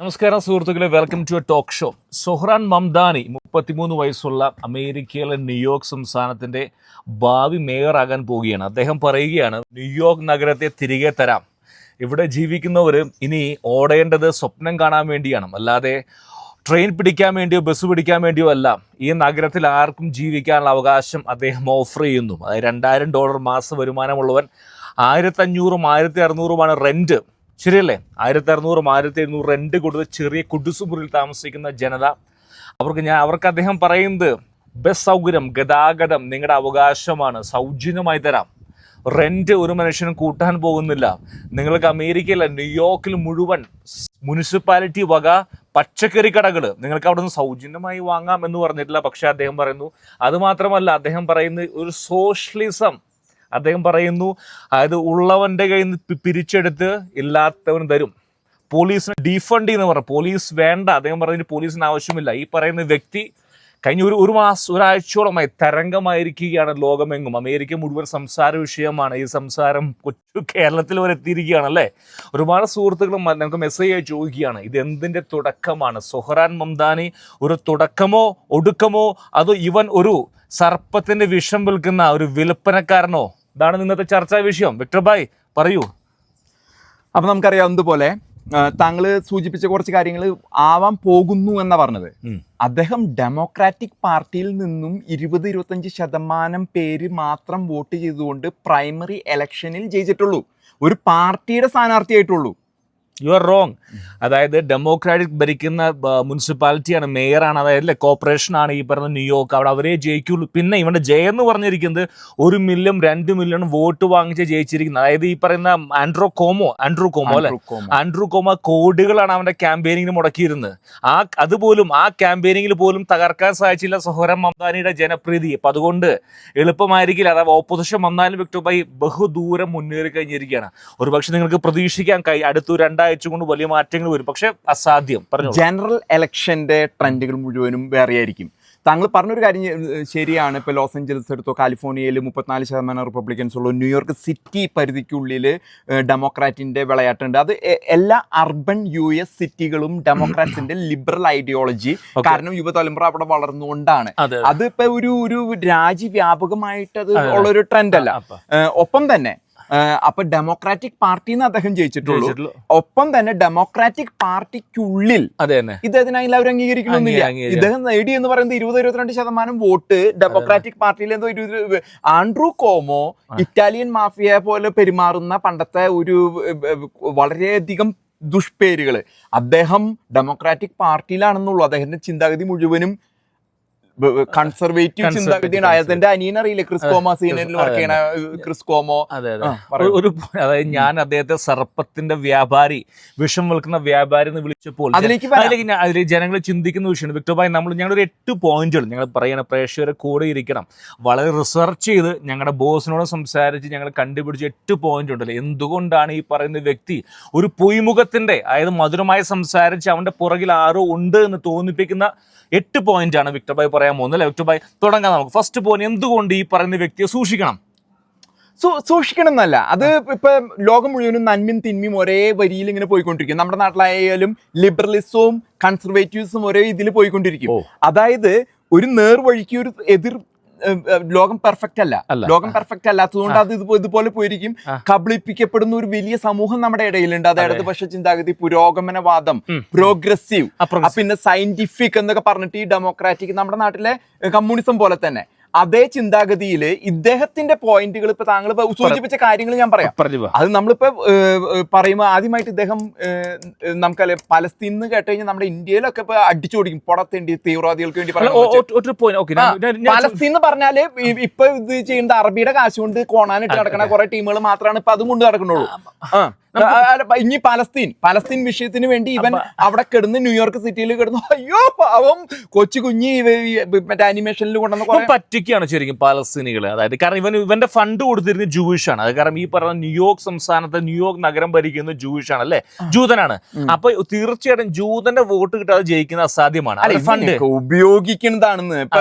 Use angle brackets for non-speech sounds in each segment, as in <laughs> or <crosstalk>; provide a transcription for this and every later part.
നമസ്കാരം സുഹൃത്തുക്കളെ. Welcome to a talk show Zohran Mamdani മുപ്പത്തിമൂന്ന് വയസ്സുള്ള അമേരിക്കയിലെ ന്യൂയോർക്ക് സംസ്ഥാനത്തിന്റെ ഭാവി മേയറാകാൻ പോവുകയാണ്. അദ്ദേഹം പറയുകയാണ് ന്യൂയോർക്ക് നഗരത്തെ തിരികെ തരാം. ഇവിടെ ജീവിക്കുന്നവർ ഇനി ഓടേണ്ടത് സ്വപ്നം കാണാൻ വേണ്ടിയാണ്. അല്ലാതെ ട്രെയിൻ പിടിക്കാൻ വേണ്ടിയോ ബസ് പിടിക്കാൻ വേണ്ടിയോ അല്ല ഈ നഗരത്തിൽ ആർക്കും ജീവിക്കാനുള്ള അവകാശം അദ്ദേഹം ഓഫർ ചെയ്യുന്നു. അതായത് രണ്ടായിരം ഡോളർ മാസ വരുമാനമുള്ളവൻ ആയിരത്തഞ്ഞൂറും ആയിരത്തി അറുന്നൂറുമാണ് റെന്റ് ശരിയല്ലേ? ആയിരത്തി അറുന്നൂറും ആയിരത്തി എഴുന്നൂറ് റെന്റ് കൊടുത്ത് ചെറിയ കുടുസുമുറിയിൽ താമസിക്കുന്ന ജനത. അവർക്ക് ഞാൻ അവർക്ക് അദ്ദേഹം പറയുന്നത് ബസ് സൗകര്യം ഗതാഗതം നിങ്ങളുടെ അവകാശമാണ്. സൗജന്യമായി തരാം. റെന്റ് ഒരു മനുഷ്യനും കൂട്ടാൻ പോകുന്നില്ല. നിങ്ങൾക്ക് അമേരിക്കയിലെ ന്യൂയോർക്കിൽ മുഴുവൻ മുനിസിപ്പാലിറ്റി വക പച്ചക്കറി കടകൾ നിങ്ങൾക്ക് അവിടെ നിന്ന് സൗജന്യമായി വാങ്ങാം എന്ന് പറഞ്ഞിട്ടില്ല. പക്ഷേ അദ്ദേഹം പറയുന്നു അതുമാത്രമല്ല അദ്ദേഹം പറയുന്നത് ഒരു സോഷ്യലിസം അദ്ദേഹം പറയുന്നു അതായത് ഉള്ളവന്റെ കയ്യിൽ നിന്ന് പിരിച്ചെടുത്ത് ഇല്ലാത്തവന് തരും പോലീസിന് ഡീഫണ്ട് എന്ന് പറഞ്ഞു. പോലീസ് വേണ്ട. അദ്ദേഹം പറഞ്ഞിട്ട് പോലീസിന് ആവശ്യമില്ല. ഈ പറയുന്ന വ്യക്തി കഴിഞ്ഞ ഒരു ഒരു മാസം ഒരാഴ്ചയോളമായി തരംഗമായിരിക്കുകയാണ് ലോകമെങ്ങും. അമേരിക്ക മുഴുവൻ സംസാര വിഷയമാണ്. ഈ സംസാരം കൊച്ചു കേരളത്തിൽ വരെ എത്തിയിരിക്കുകയാണ് അല്ലേ? ഒരുപാട് സുഹൃത്തുക്കളും നമുക്ക് മെസ്സേജ് ആയി ചോദിക്കുകയാണ് ഇത് എന്തിന്റെ തുടക്കമാണ്? സൊഹറാൻ മംദാനി ഒരു തുടക്കമോ ഒടുക്കമോ? അതോ ഇവൻ ഒരു സർപ്പത്തിന്റെ വിഷം വിൽക്കുന്ന ഒരു വിൽപ്പനക്കാരനോ? ഇതാണ് ഇന്നത്തെ ചർച്ചാ വിഷയം. വിക്ടർ ഭായ് പറയൂ. അപ്പൊ നമുക്കറിയാവുന്നതുപോലെ താങ്കൾ സൂചിപ്പിച്ച കുറച്ച് കാര്യങ്ങൾ ആവാൻ പോകുന്നു എന്ന പറഞ്ഞത്. അദ്ദേഹം ഡെമോക്രാറ്റിക് പാർട്ടിയിൽ നിന്നും ഇരുപത് ഇരുപത്തഞ്ച് ശതമാനം പേര് മാത്രം വോട്ട് ചെയ്തുകൊണ്ട് പ്രൈമറി ഇലക്ഷനിൽ ജയിച്ചിട്ടുള്ളൂ. ഒരു പാർട്ടിയുടെ സ്ഥാനാർത്ഥിയായിട്ടുള്ളൂ. യു ആർ റോങ് അതായത് ഡെമോക്രാറ്റിക് ഭരിക്കുന്ന മുനിസിപ്പാലിറ്റിയാണ് മേയറാണ് അതായത് അല്ലേ കോർപ്പറേഷനാണ് ഈ പറഞ്ഞ ന്യൂയോർക്ക് അവിടെ അവരെ ജയിക്കുള്ളൂ. പിന്നെ ഇവിടെ ജയം എന്ന് പറഞ്ഞിരിക്കുന്നത് ഒരു മില്യൺ രണ്ട് മില്യൺ വോട്ട് വാങ്ങിച്ച് ജയിച്ചിരിക്കുന്നത്. അതായത് ഈ പറയുന്ന ആൻഡ്രോ കോമോ ആൻഡ്രൂ കോമോ അല്ലെ? ആൻഡ്രൂ കോമോ. കോടികളാണ് അവന്റെ ക്യാമ്പയിനിങ്ങിന് മുടക്കിയിരുന്നത്. ആ അതുപോലും ആ ക്യാമ്പയിനിങ്ങിൽ പോലും തകർക്കാൻ സാധിച്ചില്ല സഹോരം മംദാനിയുടെ ജനപ്രീതി. അപ്പം അതുകൊണ്ട് എളുപ്പമായിരിക്കില്ല. അതായത് ഓപ്പോസിഷൻ വന്നാലും വ്യക്തമായി ബഹുദൂരം മുന്നേറി കഴിഞ്ഞിരിക്കുകയാണ് ഒരുപക്ഷെ നിങ്ങൾക്ക് പ്രതീക്ഷിക്കാൻ കഴി അടുത്തു രണ്ടാഴ്ച കൊണ്ട് വലിയ മാറ്റങ്ങൾ വരും. പക്ഷേ അസാധ്യം. പറഞ്ഞു ജനറൽ ഇലക്ഷന്റെ ട്രെൻഡുകൾ മുഴുവനും വേറെയായിരിക്കും. താങ്കൾ പറഞ്ഞൊരു കാര്യം ശരിയാണ്. ഇപ്പോൾ ലോസ് ഏഞ്ചൽസ് എടുത്തോ കാലിഫോർണിയയിൽ മുപ്പത്തിനാല് ശതമാനം റിപ്പബ്ലിക്കൻസ് ഉള്ളൂ. ന്യൂയോർക്ക് സിറ്റി പരിധിക്കുള്ളിൽ ഡെമോക്രാറ്റിന്റെ വിളയാട്ടുണ്ട്. അത് എല്ലാ അർബൻ യു എസ് സിറ്റികളും ഡെമോക്രാറ്റ്സിന്റെ ലിബറൽ ഐഡിയോളജി കാരണം യുവതലമുറ അവിടെ വളർന്നുകൊണ്ടാണ്. അതിപ്പോൾ ഒരു ഒരു രാജ്യവ്യാപകമായിട്ട് അത്. ഉള്ളൊരു ട്രെൻഡല്ല. ഒപ്പം തന്നെ അപ്പൊ ഡെമോക്രാറ്റിക് പാർട്ടിന്ന് അദ്ദേഹം ജയിച്ചിട്ടുള്ളൂ. ഒപ്പം തന്നെ ഡെമോക്രാറ്റിക് പാർട്ടിക്കുള്ളിൽ അതെ തന്നെ ഇദ്ദേഹത്തിന് എല്ലാവരും അംഗീകരിക്കണമെന്നില്ല അംഗീ- അംഗീകരിക്കാം. ഇദ്ദേഹം നേടി എന്ന് പറയുന്നത് ഇരുപത് ഇരുപത്തിരണ്ട് ശതമാനം വോട്ട് ഡെമോക്രാറ്റിക് പാർട്ടിയിൽ എന്തോ ഇരുപത് ആൻഡ്രൂ കോമോ ഇറ്റാലിയൻ മാഫിയ പോലെ പെരുമാറുന്ന പണ്ടത്തെ ഒരു വളരെയധികം ദുഷ്പേരുകൾ അദ്ദേഹം ഡെമോക്രാറ്റിക് പാർട്ടിയിലാണെന്നുള്ളൂ അദ്ദേഹത്തിന്റെ ചിന്താഗതി മുഴുവനും കൺസർവേറ്റീവ് ചിന്താഗതിയാണ് അദ്ദേഹത്തിന്റെ അനിയൻ അറിയില്ലേ? ക്രിസ് കോമോ സീനിയറിൽ വർക്ക് ചെയ്യണ ക്രിസ് കോമോ. അതെ. ഒരു അതായത് ഞാൻ അദ്ദേഹത്തെ സർപ്പത്തിന്റെ വ്യാപാരി വിഷം വിൽക്കുന്ന വ്യാപാരി എന്ന് വിളിച്ചപ്പോൾ അതിലേക്ക് അതിൽ ജനങ്ങൾ ചിന്തിക്കുന്ന വിഷയമാണ്. വിക്ടർ ഭായ് നമ്മൾ ഞങ്ങളൊരു എട്ട് പോയിന്റുകൾ ഞങ്ങൾ പറയണ പ്രേക്ഷകരെ കൂടെ ഇരിക്കണം. വളരെ റിസർച്ച് ചെയ്ത് ഞങ്ങളുടെ ബോസിനോട് സംസാരിച്ച് ഞങ്ങൾ കണ്ടുപിടിച്ച എട്ട് പോയിന്റ് ഉണ്ടല്ലോ. എന്തുകൊണ്ടാണ് ഈ പറയുന്ന വ്യക്തി ഒരു പൊയ്മുഖത്തിന്റെ അതായത് മധുരമായി സംസാരിച്ച് അവന്റെ പുറകിൽ ആരോ ഉണ്ട് എന്ന് തോന്നിപ്പിക്കുന്ന എട്ട് പോയിന്റ് ആണ് വിക്ടർ ഭായ് പറയാൻ പോകുന്നത് ലെവ് ടു ബൈ തുടങ്ങാം നമുക്ക്. ഫസ്റ്റ് പോയിന്റ് എന്തുകൊണ്ട് ഈ പറയുന്ന വ്യക്തിയെ സൂക്ഷിക്കണം? സൂ- സൂക്ഷിക്കണം എന്നല്ല. അത് ഇപ്പൊ ലോകം മുഴുവനും നന്മയും തിന്മയും ഒരേ വരിയിൽ ഇങ്ങനെ പോയിക്കൊണ്ടിരിക്കും. നമ്മുടെ നാട്ടിലായാലും ലിബറലിസവും കൺസർവേറ്റീവ്സും ഒരേ ഇതിൽ പോയിക്കൊണ്ടിരിക്കും. അതായത് ഒരു നേർവഴിക്ക് ഒരു എതിർ ലോകം പെർഫെക്റ്റ് അല്ല. ലോകം പെർഫെക്റ്റ് അല്ലാത്തതുകൊണ്ട് അത് ഇതുപോ- ഇതുപോലെ പോയിരിക്കും. കബളിപ്പിക്കപ്പെടുന്ന ഒരു വലിയ സമൂഹം നമ്മുടെ ഇടയിലുണ്ട്. അത്. പക്ഷെ ചിന്താഗതി പുരോഗമനവാദം പ്രോഗ്രസീവ് പിന്നെ സയന്റിഫിക് എന്നൊക്കെ പറഞ്ഞിട്ട് ഈ ഡെമോക്രാറ്റിക് നമ്മുടെ നാട്ടിലെ കമ്മ്യൂണിസം പോലെ തന്നെ. അതേ ചിന്താഗതിയിൽ ഇദ്ദേഹത്തിന്റെ പോയിന്റുകൾ ഇപ്പൊ താങ്കൾ ഇപ്പൊ സൂചിപ്പിച്ച കാര്യങ്ങൾ ഞാൻ പറയാം. അത് നമ്മളിപ്പോ പറയുമ്പോൾ ആദ്യമായിട്ട് ഇദ്ദേഹം നമുക്കല്ലേ പലസ്തീൻ എന്ന് കേട്ട് കഴിഞ്ഞാൽ നമ്മുടെ ഇന്ത്യയിലൊക്കെ ഇപ്പൊ അടിച്ചോടിക്കും. പുറത്തേണ്ടി തീവ്രവാദികൾക്ക് വേണ്ടി പലസ്തീൻ എന്ന് പറഞ്ഞാൽ ഇപ്പൊ ഇത് ചെയ്യുന്നത് അറബിയുടെ കാശ് കൊണ്ട് കോണാനിട്ട് നടക്കുന്ന കുറെ ടീമുകൾ മാത്രമാണ് ഇപ്പൊ അതും കൊണ്ട് നടക്കുന്നുള്ളൂ. ഇനി പലസ്തീൻ. പലസ്തീൻ വിഷയത്തിന് വേണ്ടി ഇവൻ അവിടെ കിടന്ന് ന്യൂയോർക്ക് സിറ്റിയിൽ കിടന്നു. അയ്യോ പാവം. കൊച്ചു കുഞ്ഞി മറ്റേ അനിമേഷനിൽ കൊണ്ടുവന്ന പറ്റിക്കാണ് ശരിക്കും പാലസ്തീനികൾ. അതായത് കാരണം ഇവൻ ഇവന്റെ ഫണ്ട് കൊടുത്തിരുന്നത് ജൂയിഷ് ആണ് അത് കാരണം ഈ പറഞ്ഞ ന്യൂയോർക്ക് സംസ്ഥാനത്തെ ന്യൂയോർക്ക് നഗരം ഭരിക്കുന്ന ജൂയിഷ് ആണ് അല്ലെ ജൂതനാണ്. അപ്പൊ തീർച്ചയായിട്ടും ജൂതന്റെ വോട്ട് കിട്ടാതെ ജയിക്കുന്നത് അസാധ്യമാണ്. ഫണ്ട് ഉപയോഗിക്കുന്നതാണെന്ന്. ഇപ്പൊ?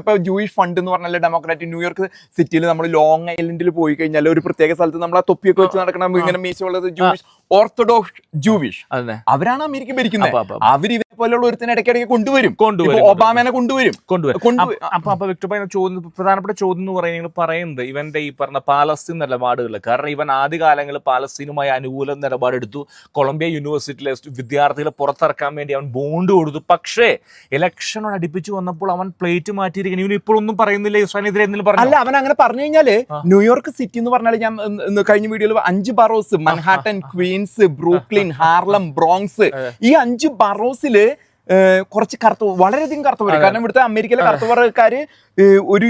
ഇപ്പൊ ജൂയിഷ് ഫണ്ട് എന്ന് പറഞ്ഞാൽ ഡെമോക്രാറ്റിക് ന്യൂയോർക്ക് സിറ്റിയിൽ നമ്മൾ ലോങ് ഐലൻഡിൽ പോയി കഴിഞ്ഞാൽ ഒരു പ്രത്യേക സ്ഥലത്ത് നമ്മൾ ആ തൊപ്പിയൊക്കെ വെച്ച് നടക്കണം ഇങ്ങനെ മീശ പറയുന്നത് ജൂവിഷ് ഓർത്തഡോക്സ് ജൂവിഷ് അതെ അവരാണ് അമേരിക്ക ഭരിക്കുന്നത്. അവർ ഇവരെ പോലെയുള്ള ഒരുത്തിനെ ഇടയ്ക്കിടയ്ക്ക് കൊണ്ടുവരും. കൊണ്ടുവരും, ഒബാമനെ കൊണ്ടുവരും. കൊണ്ടുവരും. അപ്പ- അപ്പൊ വിക്ടർ ചോദ്യം പ്രധാനപ്പെട്ട ചോദ്യം എന്ന് പറയുന്നത് പറയുന്നത് ഇവന്റെ ഈ പറഞ്ഞ പാലസ്തീൻ നിലപാടുകൾ കാരണം ഇവൻ ആദ്യകാലങ്ങളിൽ പാലസ്തീനുമായി അനുകൂല നിലപാടെടുത്തു. കൊളംബിയ യൂണിവേഴ്സിറ്റിയിലെ വിദ്യാർത്ഥികളെ പുറത്തിറക്കാൻ വേണ്ടി അവൻ ബോണ്ട് കൊടുത്തു. പക്ഷേ ഇലക്ഷനോട് അടുപ്പിച്ച് വന്നപ്പോൾ അവൻ പ്ലേറ്റ് മാറ്റിയിരിക്കുന്നു ഇവൻ ഇപ്പോഴൊന്നും പറയുന്നില്ല. ഇസ്രാനെതിരെ എന്തെങ്കിലും പറഞ്ഞു? അല്ല അവൻ അങ്ങനെ പറഞ്ഞു കഴിഞ്ഞാൽ ന്യൂയോർക്ക് സിറ്റി എന്ന് പറഞ്ഞാൽ ഞാൻ കഴിഞ്ഞ വീഡിയോയിൽ അഞ്ച് boroughs Manhattan Queens Brooklyn Harlem Bronx ഈ അഞ്ച് ബറോസിൽ കുറച്ച് കറുത്ത വളരെയധികം കറുത്തവർ കാരണം ഇവിടുത്തെ അമേരിക്കയിലെ കറുത്തവർക്കാര് ഒരു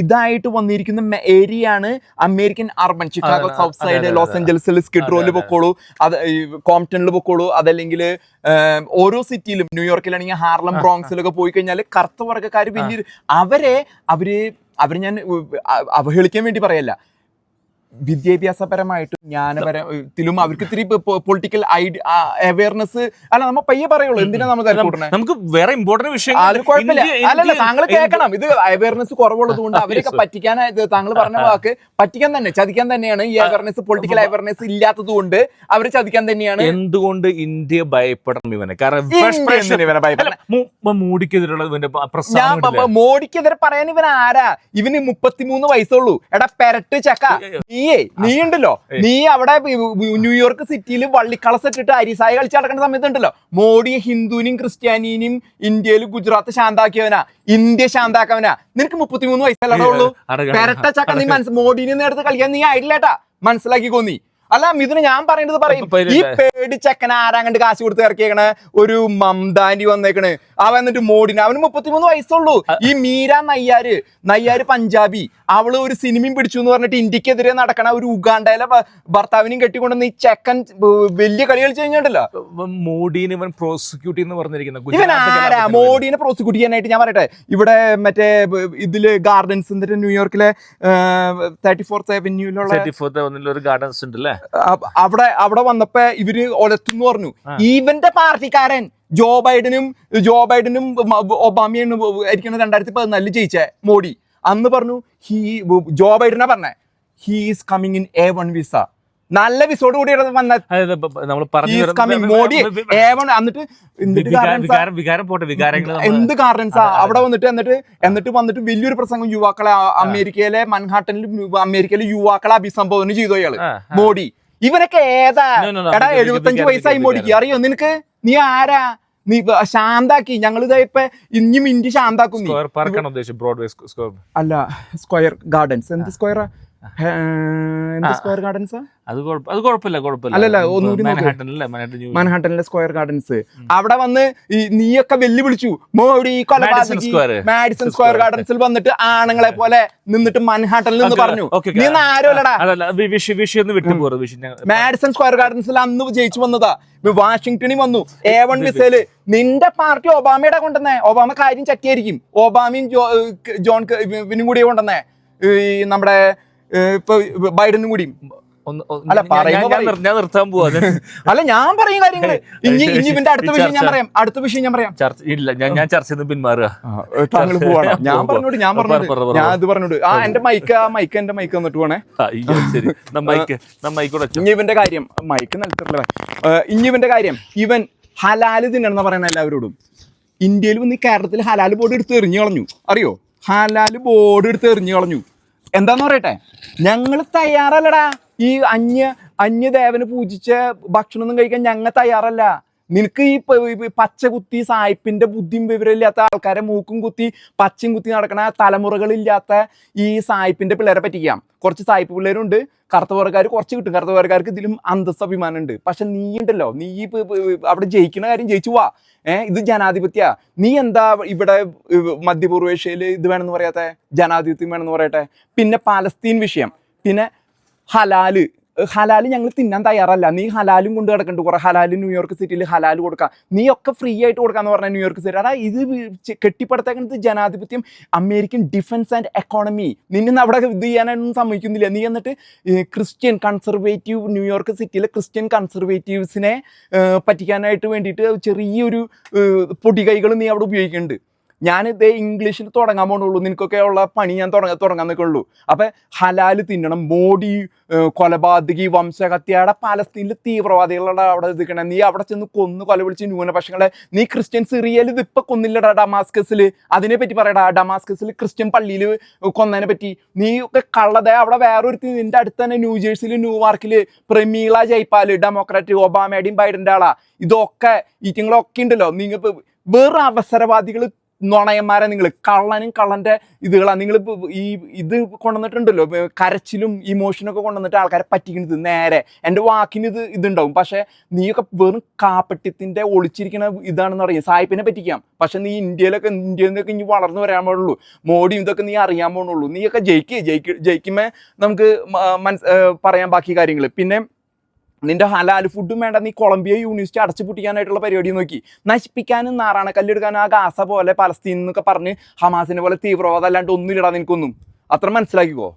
ഇതായിട്ട് വന്നിരിക്കുന്ന ഏരിയ ആണ് American urban. Chicago south side Los. ഏഞ്ചൽസിൽ സ്കിഡ്രോയിൽ റോയിൽ. പൊക്കോളൂ. അത് കോംപ്റ്റണിൽ പൊക്കോളൂ. അതല്ലെങ്കിൽ ഓരോ സിറ്റിയിലും ന്യൂയോർക്കിലാണെങ്കിൽ ഹാർലം ബ്രോങ്സിലൊക്കെ പോയി കഴിഞ്ഞാൽ കറുത്ത വർഗക്കാർ വലിയൊരു അവരെ അവർ അവർ ഞാൻ അവഹേളിക്കാൻ വേണ്ടി പറയല്ല. വിദ്യാഭ്യാസപരമായിട്ടും ജ്ഞാനപരത്തിലും അവർക്ക് ഇത്തിരി പൊളിറ്റിക്കൽ ഐഡിയ അവയർനെസ് അല്ല നമ്മ പയ്യെ പറയുള്ളൂ എന്തിനാ നമ്മൾ തിരക്കൂട്ടണേ നമുക്ക് വേറെ ഇമ്പോർട്ടന്റ് വിഷയം അത് കുഴപ്പമില്ല. അല്ലല്ല താങ്കൾ കേൾക്കണം. ഇത് അവയർനെസ് കുറവുള്ളത് കൊണ്ട് <laughs> അവരൊക്കെ പറ്റിക്കാനായത് താങ്കൾ പറഞ്ഞ വാക്ക് പറ്റിക്കാൻ തന്നെ ചതിക്കാൻ തന്നെയാണ്. ഈ അവയർനെസ് പൊളിറ്റിക്കൽ അവയർനെസ് ഇല്ലാത്തത് കൊണ്ട് അവർ ചതിക്കാൻ തന്നെയാണ്. എന്തുകൊണ്ട് ഇന്ത്യ ഭയപ്പെടണം ഇവനെ? കാരണം മോഡിക്കെതിരെയുള്ള ഇവന്റെ മോഡിക്കെതിരെ പറയാൻ ഇവൻ ആരാ? ഇവന് മുപ്പത്തിമൂന്ന് വയസ്സുള്ളൂ. എടാ പെരട്ട് ചക്ക. നീയേ നീ ഉണ്ടല്ലോ നീ അവിടെ ന്യൂയോർക്ക് സിറ്റിയിൽ വള്ളിക്കളസ് ഇട്ടിട്ട് അരിസായ കളിച്ച് നടക്കുന്ന സമയത്ത് ഉണ്ടല്ലോ മോഡി ഹിന്ദുവിനും ക്രിസ്ത്യാനിനും ഇന്ത്യയിൽ ഗുജറാത്ത് ശാന്താക്കിയവനാ. ഇന്ത്യ ശാന്താക്കവനാ. നിനക്ക് മുപ്പത്തിമൂന്ന് വയസ്സല്ലേ ഉള്ളൂ? പെരട്ട ചക്ക നീ മനസ്സ് മോഡിനെ നേരത്തെ കളിക്കാൻ നീ ആയിട്ടില്ലേട്ടാ മനസ്സിലാക്കി നീ. അല്ല മിഥുന് ഞാൻ പറയുന്നത് പറയും. ഈ പേടി ചെക്കൻ ആരാ കണ്ട് കാശ് കൊടുത്ത് ഇറക്കിയേക്കണ? ഒരു മംദാന്റി വന്നേക്കണ്. അവൻ എന്നിട്ട് മോഡിന് അവന് മുപ്പത്തിമൂന്ന് വയസ്സുള്ളൂ. ഈ മീര നയ്യാര് നയ്യാര് പഞ്ചാബി അവൾ ഒരു സിനിമയും പിടിച്ചു എന്ന് പറഞ്ഞിട്ട് ഇന്ത്യക്കെതിരെ നടക്കണ ഒരു ഉഗാണ്ടയിലെ ഭർത്താവിനെയും കെട്ടിക്കൊണ്ടുവന്ന് ഈ ചെക്കൻ വലിയ കളി കളിച്ചു കഴിഞ്ഞിട്ടുണ്ടല്ലോ? മോഡിനെ ഇവൻ പ്രോസിക്യൂട്ട് എന്ന് പറഞ്ഞിരിക്കുന്ന. ഇവൻ ആരാ? മോഡിനെ പ്രോസിക്യൂട്ട് ചെയ്യാനായിട്ട് ഞാൻ പറയട്ടെ. ഇവിടെ മറ്റേ ഇതിൽ ഗാർഡൻസ് എന്നിട്ട് ന്യൂയോർക്കിലെ തേർട്ടി ഫോർത്ത് അവന്യൂലുള്ള 34th വന്നിട്ടുള്ള ഒരു ഗാർഡൻസ് ഉണ്ട് അല്ലേ അ- അവിടെ അവിടെ വന്നപ്പോ ഇവർ ഒലത്തുന്ന് പറഞ്ഞു. ഈവന്റെ ഇവന്റെ പാർട്ടിക്കാരൻ ജോ ബൈഡനും ജോ ബൈഡനും ഒബാമയാണ് ആയിരിക്കണം രണ്ടായിരത്തി പതിനാലിൽ ജയിച്ചേ മോഡി. അന്ന് പറഞ്ഞു ഹീ ജോ ബൈഡനാ പറഞ്ഞേ he is coming in a one visa നല്ല എപ്പിസോഡ് കൂടി മോഡി എന്ത് അതെ. അവിടെ വന്നിട്ട് എന്നിട്ട് എന്നിട്ട് വന്നിട്ട് വലിയൊരു പ്രസംഗം യുവാക്കളെ അമേരിക്കയിലെ മൻഹാട്ടനിൽ അമേരിക്കയിലെ യുവാക്കളെ അഭിസംബോധന ചെയ്തു അയാൾ മോഡി. ഇവനൊക്കെ ഏതാ? എടാ എഴുപത്തഞ്ച് വയസ്സായി. മോഡിക്ക്. അറിയോ? നിനക്ക്? നീ ആരാ? നീ ശാന്താക്കി. ഞങ്ങൾ ഇപ്പൊ ഇനിയും ഇന്ത്യ ശാന്താക്കും അല്ല സ്ക്വയർ ഗാർഡൻസ് എന്ത് സ്ക്വയറാ. സ്ക്വയർ ഗാർഡൻസാ അത് അത് കുഴപ്പമില്ല കുഴപ്പമില്ല. അല്ലല്ല, ഒന്നുകൂടി മൻഹാട്ടനിലെ സ്ക്വയർ ഗാർഡൻസ് അവിടെ വന്ന് ഈ നീയൊക്കെ വെല്ലുവിളിച്ചു. Modi Madison Square. Madison Square ഗാർഡൻസിൽ വന്നിട്ട് ആണുങ്ങളെ പോലെ നിന്നിട്ട് മൻഹാട്ടനിൽ നിന്ന് പറഞ്ഞു. നീ ആരോലടാ മാഡിസൺ സ്ക്വയർ ഗാർഡൻസിൽ അന്ന് ജയിച്ചു വന്നതാ. വാഷിംഗ്ടണിൽ വന്നു. എ വൺ വിസയിൽ നിന്റെ പാർട്ടി ഒബാമയുടെ കൊണ്ടുവന്നേ. ഒബാമ കാര്യം ചറ്റിയായിരിക്കും ഒബാമയും ജോൺ കൂടിയ ഇവനും കൂടിയേ കൊണ്ടുവന്നേ. ഈ നമ്മുടെ ഇപ്പൊ ബൈഡനും കൂടി. ഒന്ന്- ഒന്ന് അല്ല, ഞാൻ- നിർത്താൻ പോവാ. <laughs> അല്ല ഞാൻ പറയും കാര്യങ്ങൾ. <laughs> ഇനി ഇനി ഇവന്റെ അടുത്ത വിഷയം ഞാൻ പറയാം. അടുത്ത വിഷയം ഞാൻ പറയാം. ചർച്ച ഇല്ല ഞാൻ ഞാൻ ചർച്ചയിൽ നിന്ന് പിന്മാറുക. താങ്കൾ പോവാണ്. ഞാൻ. പറഞ്ഞോട് ഞാൻ പറ, പറഞ്ഞോട് പറ, പറ, ഞാൻ. ഇത് പറഞ്ഞോട് ആ എന്റെ മൈക്ക് ആ മൈക്ക് എന്റെ മൈക്ക് വന്നിട്ട് പോണേ. ഇനി ഇവന്റെ കാര്യം മൈക്ക് നിലത്തിട്ടുള്ള ഇനി ഇവന്റെ കാര്യം. ഇവൻ ഹലാൽ തിന്നണെന്ന് പറയുന്ന എല്ലാവരോടും. ഇന്ത്യയിൽ വന്ന് കേരളത്തിൽ ഹലാൽ ബോർഡ് എടുത്ത് എറിഞ്ഞു കളഞ്ഞു. അറിയോ? ഹലാൽ ബോർഡ് എടുത്ത് എറിഞ്ഞു കളഞ്ഞു. എന്താന്ന് പറയട്ടെ? ഞങ്ങൾ തയ്യാറല്ലടാ. ഈ അന്യ അന്യദേവന് പൂജിച്ച ഭക്ഷണമൊന്നും കഴിക്കാൻ ഞങ്ങൾ തയ്യാറല്ല. നിനക്ക് ഈ പച്ച കുത്തി സായിപ്പിന്റെ ബുദ്ധിയും വിവരമില്ലാത്ത ആൾക്കാരെ മൂക്കും കുത്തി പച്ചയും കുത്തി നടക്കണ തലമുറകളില്ലാത്ത ഈ സായിപ്പിന്റെ പിള്ളേരെ പറ്റിക്കാം. കുറച്ച് സായിപ്പ് പിള്ളേരുണ്ട്. കറുത്തവർക്കാർ കുറച്ച് കിട്ടും. കറുത്തവർക്കാർക്ക് ഇതിലും അന്തസ് അഭിമാനം ഉണ്ട് പക്ഷെ നീ ഉണ്ടല്ലോ. നീ അവിടെ ജയിക്കുന്ന കാര്യം ജയിച്ചു വാ. ഏഹ് ഇത് ജനാധിപത്യ. നീ എന്താ ഇവിടെ മധ്യപൂർവേഷ്യയിൽ ഇത് വേണമെന്ന് പറയാത്ത? ജനാധിപത്യം വേണമെന്ന് പറയട്ടെ? പിന്നെ പാലസ്തീൻ വിഷയം. പിന്നെ ഹലാൽ. ഹലാൽ ഞങ്ങൾ തിന്നാൻ തയ്യാറല്ല. നീ ഹലാലും കൊണ്ട് കിടക്കുന്നുണ്ട് കുറേ ഹലാൽ ന്യൂയോർക്ക് സിറ്റിയിൽ ഹലാൽ കൊടുക്കുക നീ ഒക്കെ ഫ്രീ ആയിട്ട് കൊടുക്കാന്ന് പറഞ്ഞാൽ ന്യൂയോർക്ക് സിറ്റി. അതാ ഇത് കെട്ടിപ്പടുത്തേക്കുന്നത് ജനാധിപത്യം അമേരിക്കൻ ഡിഫൻസ് ആൻഡ് എക്കോണമി നിന്നെ അവിടെ ഇത് ചെയ്യാനൊന്നും സമ്മതിക്കുന്നില്ല. നീ എന്നിട്ട് ക്രിസ്ത്യൻ കൺസർവേറ്റീവ് ന്യൂയോർക്ക് സിറ്റിയിലെ ക്രിസ്ത്യൻ കൺസർവേറ്റീവ്സിനെ പറ്റിക്കാനായിട്ട് വേണ്ടിയിട്ട് ചെറിയൊരു പൊടികൈകൾ നീ അവിടെ ഉപയോഗിക്കുന്നുണ്ട് ഞാൻ ഇതേ ഇംഗ്ലീഷിൽ തുടങ്ങാൻ പോണുള്ളൂ. നിനക്കൊക്കെ ഉള്ള പണി ഞാൻ തുടങ്ങാൻ തുടങ്ങാൻ നിൽക്കുള്ളൂ അപ്പം ഹലാൽ തിന്നണം. മോഡി കൊലപാതകി വംശഹത്യയുടെ പലസ്തീനിൽ തീവ്രവാദികളുടെ അവിടെ നിൽക്കണേ നീ അവിടെ ചെന്ന് കൊന്ന് കൊല വിളിച്ച് ന്യൂനപക്ഷങ്ങളെ നീ ക്രിസ്ത്യൻ സിറിയയിൽ ഇത് ഇപ്പൊ കൊന്നില്ലടാ ഡമാസ്കസിൽ അതിനെ പറ്റി പറയടാ. ഡമാസ്കസിൽ ക്രിസ്ത്യൻ പള്ളിയിൽ കൊന്നതിനെ പറ്റി. നീ ഒക്കെ കള്ളതെ അവിടെ വേറൊരുത്തി നിന്റെ അടുത്ത് തന്നെ ന്യൂജേഴ്സിൽ ന്യൂവാർക്കിൽ പ്രമീള ജയ്പാൽ ഡെമോക്രാറ്റ് ഒബാമയുടെയും ബൈഡന്റെ ആളാ. ഇതൊക്കെ ഈറ്റിങ്ങളൊക്കെ ഉണ്ടല്ലോ. നിങ്ങൾ വേറെ അവസരവാദികൾ നുണയന്മാരെ നിങ്ങൾ കള്ളനും കള്ളന്റെ ഇതുകളാണ് നിങ്ങൾ ഈ ഇത് കൊണ്ടുവന്നിട്ടുണ്ടല്ലോ കരച്ചിലും ഇമോഷനൊക്കെ കൊണ്ടുവന്നിട്ട് ആൾക്കാരെ പറ്റിക്കുന്നത് നേരെ. എന്റെ വാക്കിന് ഇത് ഇതുണ്ടാവും. പക്ഷേ നീയൊക്കെ വെറും കാപ്പട്ടിത്തിന്റെ ഒളിച്ചിരിക്കുന്ന ഇതാണെന്ന് പറയും. സായിപ്പിനെ പറ്റിക്കാം. പക്ഷെ നീ ഇന്ത്യയിലൊക്കെ ഇന്ത്യയിൽ നിന്നൊക്കെ ഇനി വളർന്നു വരാൻ പാടുള്ളൂ. മോഡിയും ഇതൊക്കെ നീ അറിയാൻ പോകുന്നുള്ളൂ നീയൊക്കെ ജയിക്കുക ജയിക്ക ജയിക്കുമ്പോൾ നമുക്ക് മനസ് പറയാൻ പറയാം ബാക്കി കാര്യങ്ങൾ പിന്നെ നിന്റെ ഹലാൽ ഫുഡും വേണ്ട നീ കൊളംബിയ യൂണിവേഴ്സിറ്റി അടച്ചു പൊട്ടിക്കാനായിട്ടുള്ള പരിപാടി നോക്കി. നശിപ്പിക്കാനും നാറാണ കല്ലെടുക്കാനും ആ ഗാസ പോലെ പലസ്തീൻ എന്നൊക്കെ പറഞ്ഞ് ഹമാസിനെ പോലെ തീവ്രവാദം അല്ലാണ്ട് ഒന്നുമില്ലടാ നിനക്കൊന്നും. അത്ര മനസ്സിലാക്കിക്കോ?